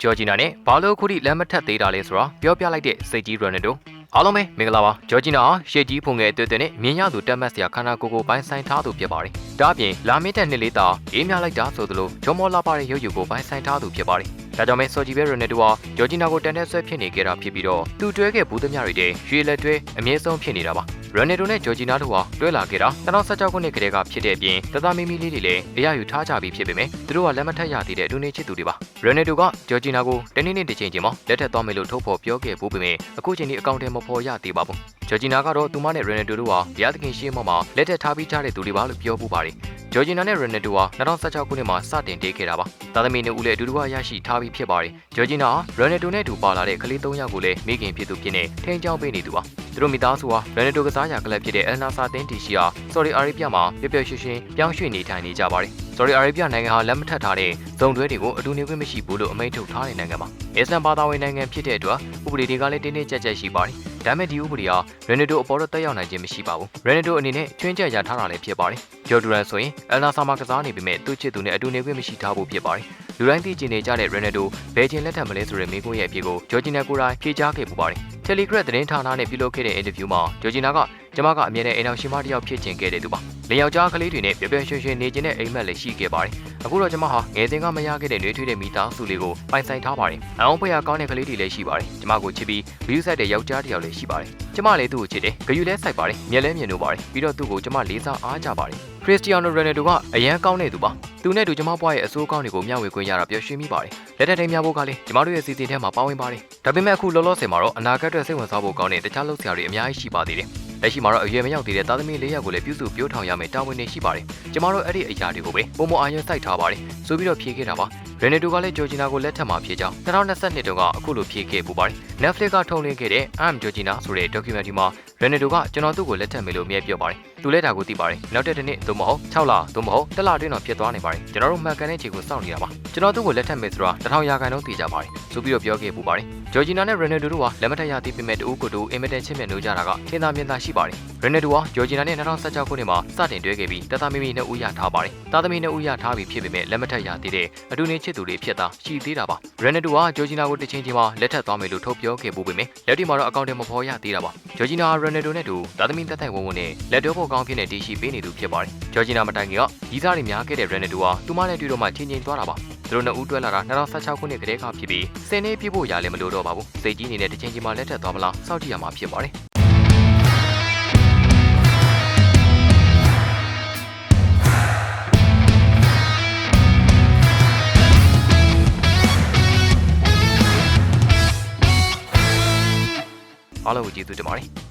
ဂျော်ဂျီနာနဲ့ဘာလို့ခုထိလမ်းမထက်သေးတာလဲဆိုတော့ပြောပြလိုက်တဲ့စိတ်ကြီးရိုနယ်ဒိုအားလုံးပဲမင်္ဂလာပါဂျော်ဂျီနာဟာရှေ့ကြီးဖုန်ငယ်တွေ့တဲ့နဲ့မြင်းရသူတက်မတ်စရာခန္ဓာကိုယ်ကိုပိုင်းဆိုင်ထားသူဖြစ်ပါတယ်ဒါအပြင်လာမင်းတဲ့နှစ်လေးတာအေးမြလိုက်တာဆိုသလိုဂျော်မောလာပါတဲ့ရုပ်ယူကိုပိုင်းဆိုင်ထားသူဖြစ်ပါတယ်ဒါကြောင့်မဲဆော်ဂျီဘဲရိုနယ်ဒိုဟာဂျော်ဂျီနာကိုတန်တဲ့ဆွဲဖြစ်နေကြတာဖြစ်ပြီးတော့သူတွဲခဲ့ဘူးသမျှတွေတဲ့ရွှေလက်တွဲအမြင့်ဆုံးဖြစ်နေတာပါ ရိုနယ်ဒိုနဲ့ဂျော်ဂျီနာတို့ဟာတွဲလာခဲ့တာ2016ခုနှစ်ကတည်းကဖြစ်တဲ့အပြင်တသားမီမီလေးတွေလည်းအရယူထားကြပြီးဖြစ်ပေမဲ့သူတို့ကလက်မထက်ရသေးတဲ့အတူနေချစ်သူတွေပါရိုနယ်ဒိုကဂျော်ဂျီနာကိုတနေ့နေ့တစ်ချိန်ချိန်မှာလက်ထက်သွားမယ်လို့ထုတ်ဖော်ပြောခဲ့ဖို့ပေမဲ့အခုချိန်ဒီအကောင့်ထဲမဖော်ရသေးပါဘူးဂျော်ဂျီနာကတော့သူမနဲ့ရိုနယ်ဒိုတို့ဟာဘုရားသခင်ရှေ့မှမှာလက်ထက်ထားပြီးကြတဲ့သူတွေပါလို့ပြောပူပါတယ် ဂျော်ဂျီနာနဲ့ရိုနယ်ဒိုဟာ2016ခုနှစ်မှာစတင်တေးခဲ့တာပါသားသမီးနှစ်ဦးလည်းအတူတူရရှိထားပြီးဖြစ်ပါတယ်ဂျော်ဂျီနာဟာရိုနယ်ဒိုနဲ့အတူပါလာတဲ့ကလေး၃ယောက်ကိုလည်းမိခင်ဖြစ်သူဖြစ်နေထိန်းချောင်းပေးနေသူပါသူတို့မိသားစုဟာရိုနယ်ဒိုကစားရာကလပ်ဖြစ်တဲ့အယ်နာဆာတင်းတီရှိဟာဆော်ဒီအာရေဗျမှာပျော်ပျော်ရွှင်ရွှင်ပြောင်းရွှေ့နေထိုင်နေကြပါတယ်ဆော်ဒီအာရေဗျနိုင်ငံဟာလက်မထက်ထားတဲ့ဇုံတွဲတွေကိုအတူနေခွင့်မရှိဘူးလို့အမိန့်ထုတ်ထားတဲ့နိုင်ငံပါအစ္စလမ်ဘာသာဝင်နိုင်ငံဖြစ်တဲ့အတွက်ဥပဒေတွေကလည်းတင်းတင်းကြပ်ကြပ်ရှိပါတယ် ဒါပေမဲ့ဒီဥပဒေဟာရန်နတိုအပေါ်တော့တက်ရောက်နိုင်ခြင်းမရှိပါဘူးရန်နတိုအနေနဲ့ချွင်းချက်ရထားတာလည်းဖြစ်ပါတယ်ဂျော်ဒူရန်ဆိုရင်အယ်နာဆာမှာကစားနေပေမဲ့သူ့ချစ်သူနဲ့အတူနေခွင့်မရှိထားဖို့ဖြစ်ပါတယ်လူတိုင်းသိကျင်နေကြတဲ့ရန်နတိုဘယ်ချင်းလက်ထပ်မလဲဆိုတဲ့မိကိုရဲ့အဖြစ်ကိုဂျော်ဂျီနာကိုရိုင်းဖြေကြားခဲ့ပူပါတယ် Telegram သတင်းဌာနနဲ့ပြုလုပ်ခဲ့တဲ့အင်တာဗျူးမှာဂျော်ဂျီနာက ကျမကအမြဲတမ်းအိမ်အောင်ရှင်မတစ်ယောက်ဖြစ်ချင်ခဲ့တဲ့သူပါ။လင်ယောက်ျားကလေးတွေနဲ့ပျော်ပျော်ရွှင်ရွှင်နေခြင်းတဲ့အိမ်မက်လည်းရှိခဲ့ပါတယ်။အခုတော့ကျမဟာငယ်စဉ်ကမရခဲ့တဲ့နှွေးထွေးတဲ့မိသားစုလေးကိုပိုင်ဆိုင်ထားပါတယ်။အောင်ဖွေရကောင်းတဲ့ကလေးတွေလည်းရှိပါတယ်။ကျမကိုချစ်ပြီးဗီယူဆိုင်တဲ့ယောက်ျားတစ်ယောက်လည်းရှိပါတယ်။ကျမလည်းသူ့ကိုချစ်တယ်။ဂယူလည်းစိုက်ပါတယ်။မျက်လည်းမြင်လို့ပါတယ်။ပြီးတော့သူ့ကိုကျမလေးစားအားကြပါတယ်။ခရစ္စတီယာနိုရိုနယ်ဒိုကအရန်ကောင်းတဲ့သူပါ။သူနဲ့တူကျမဘွားရဲ့အဆိုးကောင်းတွေကိုမျှဝေခွင့်ရတာပျော်ရွှင်မိပါတယ်။လက်ထက်ထိန်များဖို့ကလည်းကျမတို့ရဲ့စီစဉ်ထဲမှာပါဝင်ပါတယ်။ဒါပေမဲ့အခုလောလောဆယ်မှာတော့အနာဂတ်အတွက်စိတ်ဝင်စားဖို့ကောင်းတဲ့တခြားလုပ်စရာတွေအများကြီးရှိပါသေးတယ်။ လက်ရှိမှာတော့အရွယ်မရောက်သေးတဲ့သားသမီးလေးယောက်ကိုလည်းပြုစုပြောထောင်ရမယ်တာဝန်တွေရှိပါတယ်။ကျမတို့အဲ့ဒီအရာတွေကိုပဲပုံမအာရုံစိုက်ထားပါတယ်။ဆိုပြီးတော့ဖြေခဲ့တာပါ။ရန်နီတိုကလည်းဂျော်ဂျီနာကိုလက်ထပ်မှာဖြစ်ကြောင်း2022တုန်းကအခုလိုဖြေခဲ့ပူပါတယ်။ Netflix ကထုတ်လွှင့်ခဲ့တဲ့ I'm Georgina ဆိုတဲ့ documentary မှာရန်နီတိုကကျွန်တော်သူ့ကိုလက်ထပ်မယ်လို့အမြဲပြောပါတယ်။သူလည်းဒါကိုသိပါတယ်။နောက်တဲ့တစ်နှစ်သို့မဟုတ်6လသို့မဟုတ်တစ်လတွင်းတော့ဖြစ်သွားနိုင်ပါတယ်။ကျွန်တော်တို့မှန်ကန်တဲ့ခြေကိုစောင့်နေတာပါ။ ကျွန်တော်သူ့ကိုလက်ထပ်မယ်ဆိုတာတစ်ထောင်ရာခိုင်နှုန်းသိကြပါတယ်။ဆိုပြီးတော့ပြောခဲ့ပူပါတယ်။ဂျော်ဂျီနာနဲ့ရန်နီတိုတို့ကလက်မထပ်ရသေးပေမဲ့တူကိုတူအင်မတန်ချစ်မြတ်လို့ကြတာကထင်သာမြင်သာရှိပါတယ်။ရန်နီတိုကဂျော်ဂျီနာနဲ့2016ခုနှစ်မှာစတင်တွဲခဲ့ပြီးတသားမီမီနဲ့ဦးရထားပါတယ်။သားသမီးနဲ့ဦးရထားပြီးဖြစ်ပေမဲ့လက်မထပ်ရသေးတဲ့အတူနေချစ်သူတွေဖြစ်တာရှိသေးတာပါ။ရန်နီတိုကဂျော်ဂျီနာကိုတစ်ချိန်ချိန်မှာလက်ထပ်သွားမယ်လို့ထုတ်ပြောခဲ့ပူပေမဲ့လက်ဒီမှာတော့အကောင့်ထဲမဖော်ရသေးတာပါ။ဂျော်ဂျီနာကရန်နီတိုနဲ့တူသားသမီးတက်တိုင်ဝုံဝုံနဲ့လက်တွဲဖို့ကောင်းဖြစ်နေတည်ရှိပေးနေသူဖြစ်ပါတယ်။ဂျော်ဂျီနာမတိုင်ခင်ကကြီးစားတွေများခဲ့တဲ့ရန်နီတိုကသူမနဲ့တွေ့တော့မှချင်းချင်းသွားတာပါ။သူတို့နှစ်ဦးတွဲလာတာ2016ခုနှစ်ကတည်းကဖြစ်ပြီးစင်နေပြဖို့ရလည်းမလိုတော့ပါဘူး။စိတ်ကြီးနေတဲ့တစ်ချိန်ချိန်မှာလက်ထပ်သွားမလားစောင့်ကြည့်ရမှာဖြစ်ပါတယ်။အားလုံးကိုကျေးဇူးတင်ပါတယ်